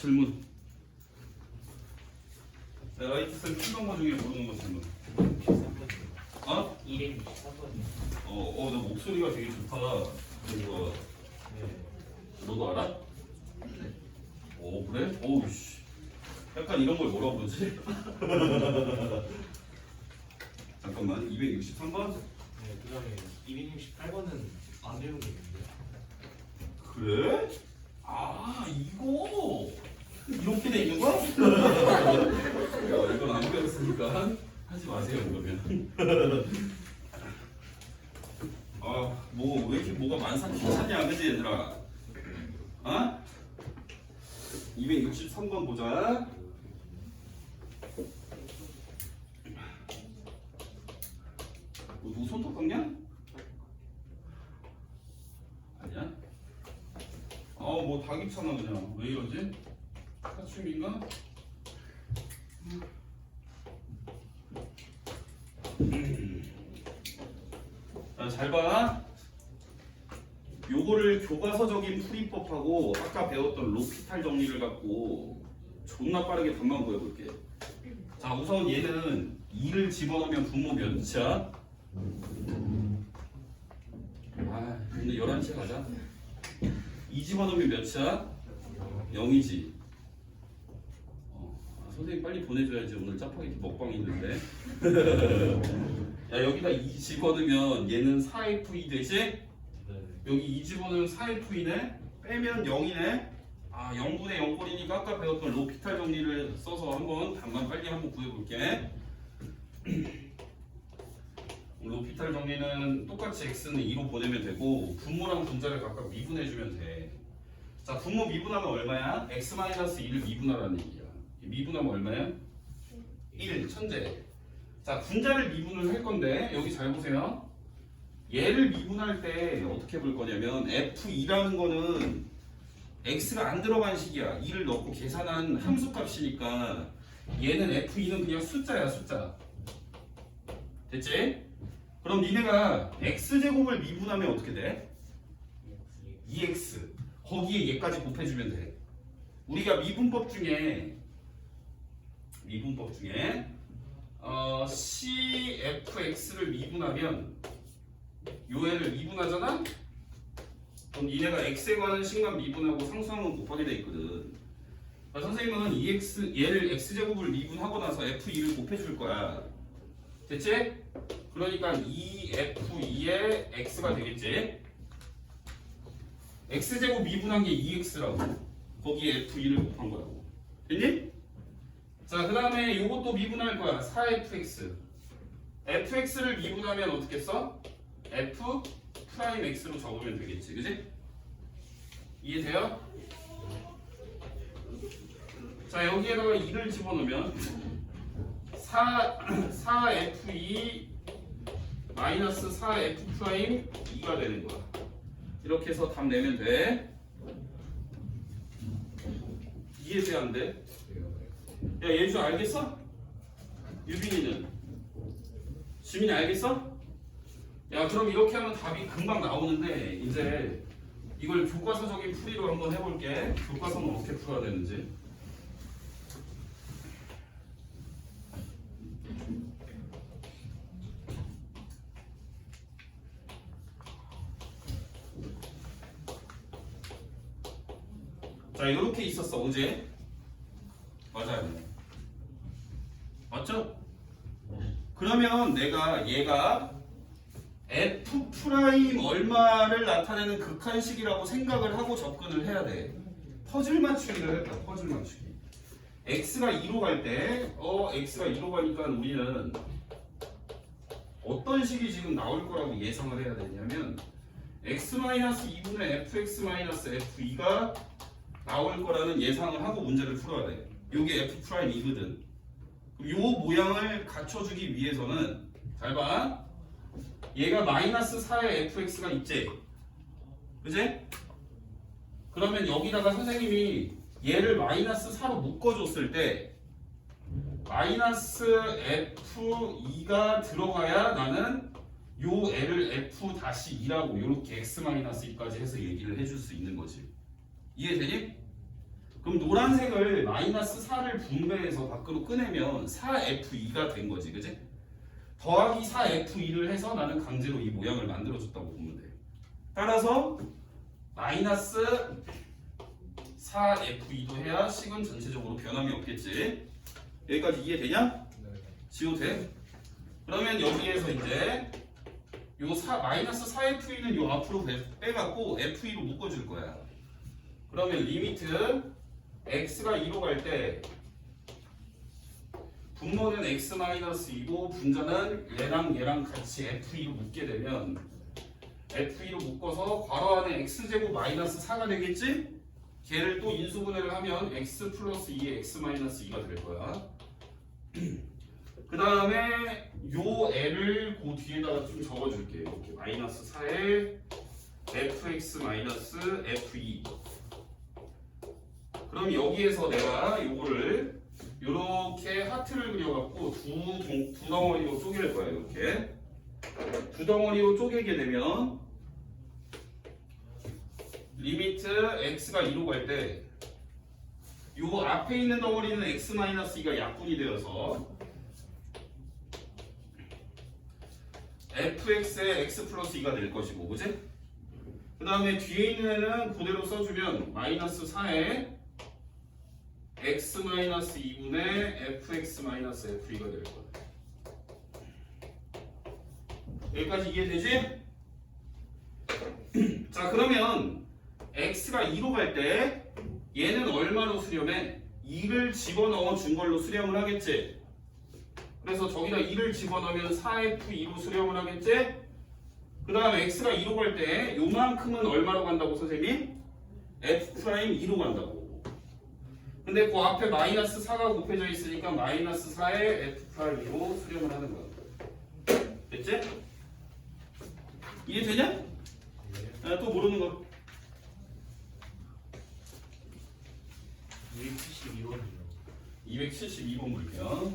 질문. 네, 라이트쌤 풀던 거 중에 모르는 거 질문. 어? 264번이요. 어, 어, 너 목소리가 되게 좋다. 그거 네. 너도 알아? 오 그래? 오우 씨. 약간 이런 걸 뭐라 그러지? 잠깐만 263번? 네, 그 다음에 268번은 안 배운 게 있는데. 그래? 아 이거 이렇게 돼 있는 거야? 야 이건 안 배웠으니까 하지 마세요 그러면 아 뭐 왜 이렇게 뭐가 많사 귀찮냐 그지 얘들아 어? 263번 보자 뭐 누구 손톱 깎냐? 아니야? 어, 뭐 다 귀찮아 그냥. 왜 이러지? 음. 자, 잘 봐. 요거를 교과서적인 풀이법하고 아까 배웠던 로피탈 정리를 갖고 존나 빠르게 답만 보여볼게. 자, 우선 얘는 2를 집어넣으면 분모 몇이야? 아, 근데 11시에 가자. 2 집어넣으면 몇이야? 0이지. 선생님 빨리 보내줘야지 오늘 짜파게티 먹방 있는데. 야 여기다 2 집어넣으면 얘는 4F2 되지? 네. 여기 2 집어넣으면 4F이네? 빼면 0이네? 아 0분의 0꼴이니까 아까 배웠던 로피탈 정리를 써서 한번 답만 빨리 한번 구해볼게. 로피탈 정리는 똑같이 x는 2로 보내면 되고 분모랑 분자를 각각 미분해주면 돼. 자 분모 미분하면 얼마야? x-1을 미분하라는 얘기야. 미분하면 얼마야? 1 천재. 자 분자를 미분을 할 건데 여기 잘 보세요. 얘를 미분할 때 어떻게 볼 거냐면 f2라는 거는 x가 안 들어간 식이야. 2를 넣고 계산한 함수값이니까 얘는 f2는 그냥 숫자야 숫자. 됐지? 그럼 니네가 x제곱을 미분하면 어떻게 돼? 2x 거기에 얘까지 곱해주면 돼 우리가 미분법 중에 미분법 중에 어, cfx를 미분하면 요 애를 미분하잖아? 그럼 니네가 x에 관한 식만 미분하고 상수항은 곱하게 돼 있거든 그러니까 선생님은 2x 얘를 x제곱을 미분하고 나서 f2를 곱해줄 거야 됐지? 그러니까 2f2의 x가 되겠지? x제곱 미분한 게 2x라고 거기에 f2를 곱한 거라고 됐니? 자 그 다음에 요것도 미분할 거야 4fx fx를 미분하면 어떻게 써? f 프라임 x로 적으면 되겠지 그지? 이해돼요? 자 여기에다가 2를 집어넣으면 4, 4f2 마이너스 4f 프라임 2가 되는 거야. 이렇게 해서 답 내면 돼. 이해돼 안 돼? 야 예주 알겠어? 유빈이는? 지민이 알겠어? 야 그럼 이렇게 하면 답이 금방 나오는데 이제 이걸 교과서적인 풀이로 한번 해볼게. 교과서는 어떻게 풀어야 되는지. 자 이렇게 있었어 어제 맞아요 맞죠? 그러면 내가 얘가 f 프라임 얼마를 나타내는 극한식이라고 생각을 하고 접근을 해야 돼 퍼즐 맞추기를 했다 퍼즐 맞추기 x가 2로 갈 때 어 x가 2로 가니까 우리는 어떤 식이 지금 나올 거라고 예상을 해야 되냐면 x-2분의 fx-f2가 나올 거라는 예상을 하고 문제를 풀어야 돼. 요게 f 프라임 이거든. 그럼 요 모양을 갖춰주기 위해서는 잘 봐. 얘가 마이너스 4의 fx가 있지. 그지? 그러면 여기다가 선생님이 얘를 마이너스 4로 묶어줬을 때 마이너스 f2가 들어가야 나는 요 애를 f 다시 2라고 요렇게 x 마이너스 2까지 해서 얘기를 해줄 수 있는 거지. 이해되니? 그럼 노란색을 마이너스 4를 분배해서 밖으로 꺼내면 4F2가 된 거지, 그지? 더하기 4F2를 해서 나는 강제로 이 모양을 만들어줬다고 보면 돼. 따라서 마이너스 4F2도 해야 식은 전체적으로 변함이 없겠지. 여기까지 이해되냐? 지워도 돼? 그러면 여기에서 이제 요 4, 마이너스 4F2는 요 앞으로 빼- 빼갖고 F2로 묶어줄 거야. 그러면 리미트 x가 2로 갈 때 분모는 x 마이너스 2고 분자는 얘랑 얘랑 같이 f2로 묶게 되면 f2로 묶어서 괄호 안에 x제곱 마이너스 4가 되겠지? 걔를 또 인수분해를 하면 x 플러스 2의 x 마이너스 2가 될 거야. 그 다음에 요 애를 그 뒤에다가 좀 적어줄게요. 이렇게 마이너스 4에 fx 마이너스 f2 그럼 여기에서 내가 요거를 요렇게 하트를 그려갖고 두, 동, 두 덩어리로 쪼갤 거야 이렇게 두 덩어리로 쪼개게 되면 리미트 x가 2로 갈 때 요 앞에 있는 덩어리는 x-2가 약분이 되어서 fx의 x 플러스 2가 될 것이고 그지? 그 다음에 뒤에 있는 애는 그대로 써주면 마이너스 4에 x 마이너스 2분의 fx 마이너스 f2가 될 거야. 여기까지 이해되지? 자 그러면 x가 2로 갈 때 얘는 얼마로 수렴해? 2를 집어넣어 준 걸로 수렴을 하겠지? 그래서 저기다 2를 집어넣으면 4f2로 수렴을 하겠지? 그 다음에 x가 2로 갈 때 요만큼은 얼마로 간다고 선생님? f'2로 간다고 근데 그 앞에 마이너스 4가 곱해져 있으니까 마이너스 4에 f'2로 수렴을 하는 거야 됐지? 이해되냐? 아, 또 모르는 거 272원이요. 272번 볼게요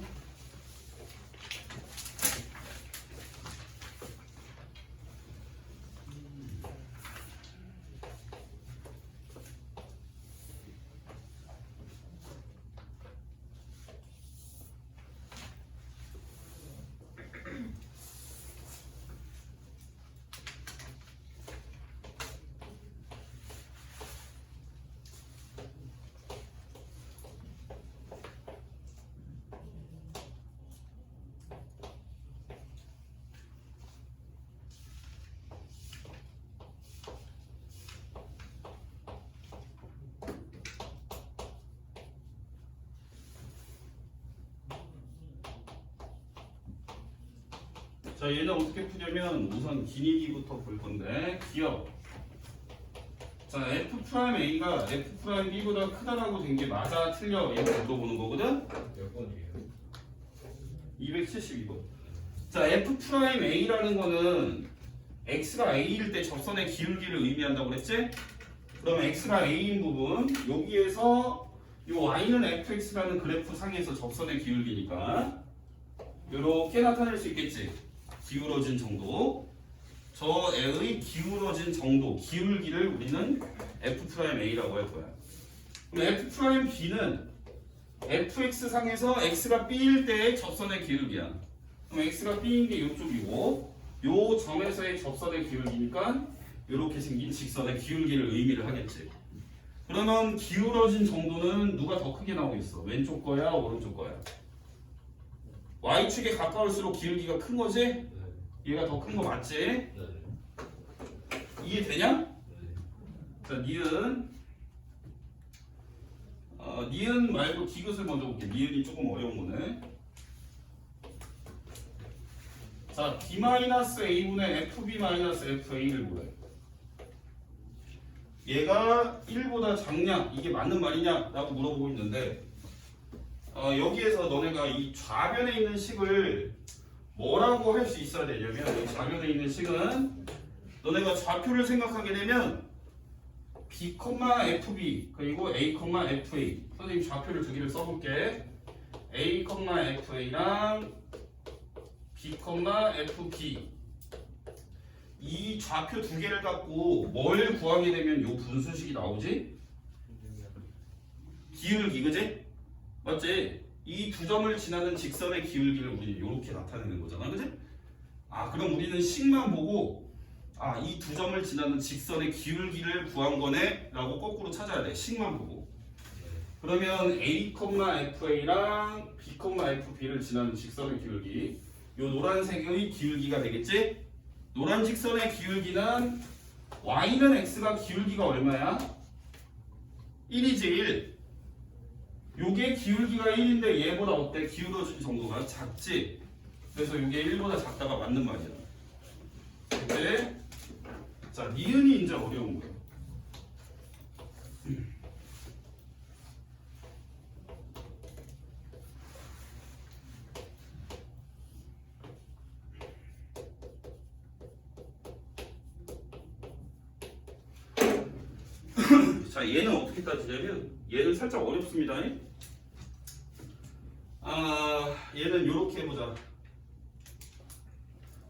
자 얘는 어떻게 푸냐면 우선 기니기부터 볼 건데 기억 자 F'A가 F'B보다 크다라고 된 게 맞아 틀려? 이렇게 물어보는 거거든? 몇 번이에요? 272번. 자 F'A라는 거는 X가 A일 때 접선의 기울기를 의미한다고 그랬지? 그럼 X가 A인 부분 여기에서 요 Y는 FX라는 그래프 상에서 접선의 기울기니까 이렇게 나타낼 수 있겠지 기울어진 정도 저 애의 기울어진 정도 기울기를 우리는 F'A라고 할 거야 그럼 F'B는 fx 상에서 x가 b일 때의 접선의 기울기야. 그럼 x가 b인 게 이쪽이고 요 점에서의 접선의 기울기니까 이렇게 생긴 직선의 기울기를 의미를 하겠지. 그러면 기울어진 정도는 누가 더 크게 나오겠어? 왼쪽 거야, 오른쪽 거야? y축에 가까울수록 기울기가 큰 거지? 네. 얘가 더 큰 거 맞지? 네. 이해되냐? 네. 자, 니은 어, 니은 말고 디귿을 먼저 볼게. 니은이 조금 어려운 거네. 자, b-a분의 fb-fa를 보래. 얘가 1보다 작냐? 이게 맞는 말이냐? 라고 물어보고 있는데 어, 여기에서 너네가 이 좌변에 있는 식을 뭐라고 할 수 있어야 되냐면 이 좌변에 있는 식은 너네가 좌표를 생각하게 되면 B, FB 그리고 A, FA 선생님 좌표를 두 개를 써볼게 A, FA랑 B, FB 이 좌표 두 개를 갖고 뭘 구하게 되면 요 분수식이 나오지? 기울기 그지? 맞지? 이 두 점을 지나는 직선의 기울기를 우리 이렇게 나타내는 거잖아 그지? 아 그럼 우리는 식만 보고 아 이 두 점을 지나는 직선의 기울기를 구한 거네 라고 거꾸로 찾아야 돼 식만 보고 그러면 A, FA랑 B, FB를 지나는 직선의 기울기 요 노란색의 기울기가 되겠지? 노란 직선의 기울기는 y는 x가 기울기가 얼마야? 1이지 1 요게 기울기가 1인데 얘보다 어때? 기울어진 정도가 작지? 그래서 요게 1보다 작다가 맞는 말이야 근데 자 니은이 이제 어려운 거야 자 얘는 어떻게 따지냐면 얘는 살짝 어렵습니다. 아 얘는 이렇게 해보자.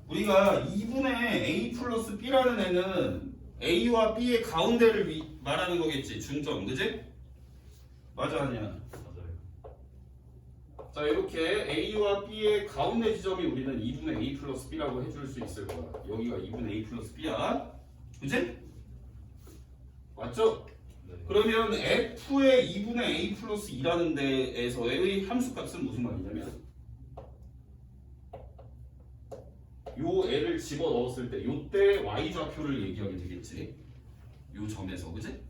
우리가 2분의 a 플러스 b라는 애는 a와 b의 가운데를 위- 말하는 거겠지 중점 그지? 맞아 아니야? 자 이렇게 a와 b의 가운데 지점이 우리는 2분의 a 플러스 b라고 해줄 수 있을 거야. 여기가 2분의 a 플러스 b야. 그지? 맞죠? 네. 그러면 f의 2분의 a 플러스 2라는 데에서의 함수값은 무슨 말이냐면 요 애를 집어 넣었을 때 요때 y 좌표를 얘기하게 되겠지 요 점에서 그지?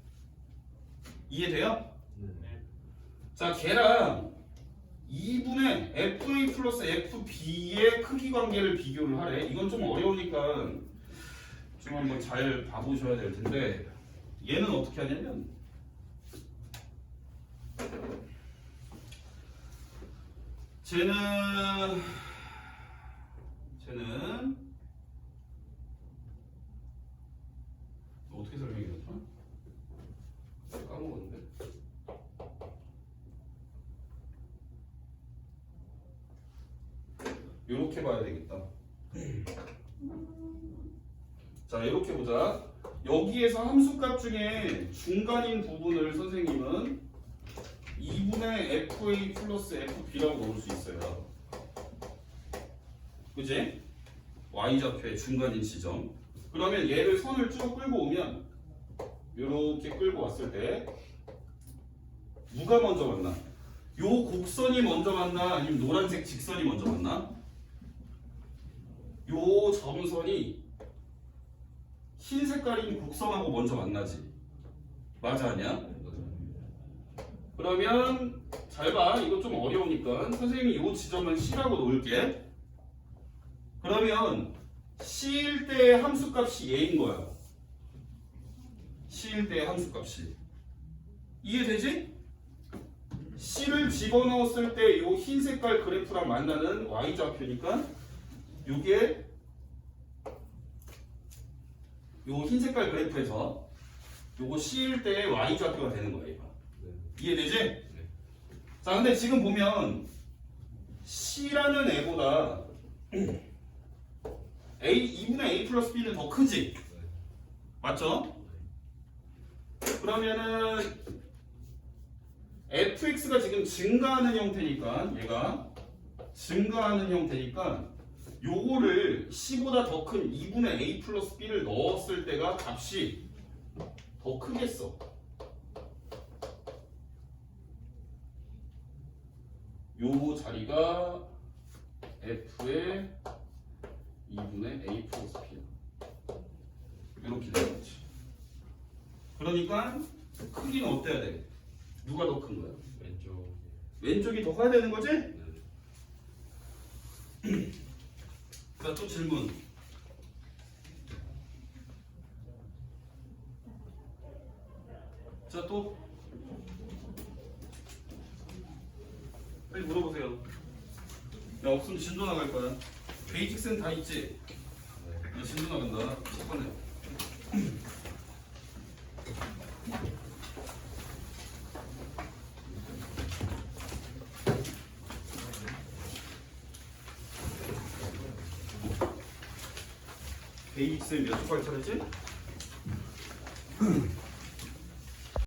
이해돼요? 네. 자 걔랑 2분의 fa 플러스 fb의 크기 관계를 비교를 하래 이건 좀 어려우니까 좀 한번 잘 봐보셔야 될 텐데 얘는 어떻게 하냐면 쟤는 쟤는 어떻게 설명해줬나? 까먹었는데? 요렇게 봐야 되겠다. 자 이렇게 보자. 여기에서 함수값 중에 중간인 부분을 선생님은 2분의 fa 플러스 fb라고 넣을 수 있어요. 그지? y좌표의 중간인 지점. 그러면 얘를 선을 쭉 끌고 오면 이렇게 끌고 왔을 때 누가 먼저 만나? 요 곡선이 먼저 만나? 아니면 노란색 직선이 먼저 만나? 요 점선이 흰 색깔인 곡선하고 먼저 만나지. 맞아 아니야? 그러면 잘 봐. 이거 좀 어려우니까 선생님이 이 지점은 C라고 놓을게. 그러면 C일 때의 함수값이 얘인 거야. C일 때의 함수값이. 이해되지? C를 집어넣었을 때 이 흰 색깔 그래프랑 만나는 Y좌표니까 이게 요흰 색깔 그래프에서 요거 C일 때의 Y좌표가 되는. 네. 이해되지? 자, 근데 지금 보면 C라는 애보다 A 2분의 A 플러스 B는 더 크지? 맞죠? 그러면은 fx가 지금 증가하는 형태니까 얘가 증가하는 형태니까 요거를 C보다 더 큰 2분의 A 플러스 B를 넣었을 때가 값이 더 크겠어. 요 자리가 F의 2분의 A 플러스 P 이렇게 되는 거지. 그러니까 크기는 어때야 돼? 누가 더 큰 거야? 왼쪽. 왼쪽이 더 커야 되는 거지? 네. 자, 또 질문. 자, 또. 빨리 물어보세요. 야, 없으면 진도 나갈 거야. 베이직 센 다 있지? 네. 야, 진도 나간다. 첫 번째. 베이직 센 몇 초까지 차렸지?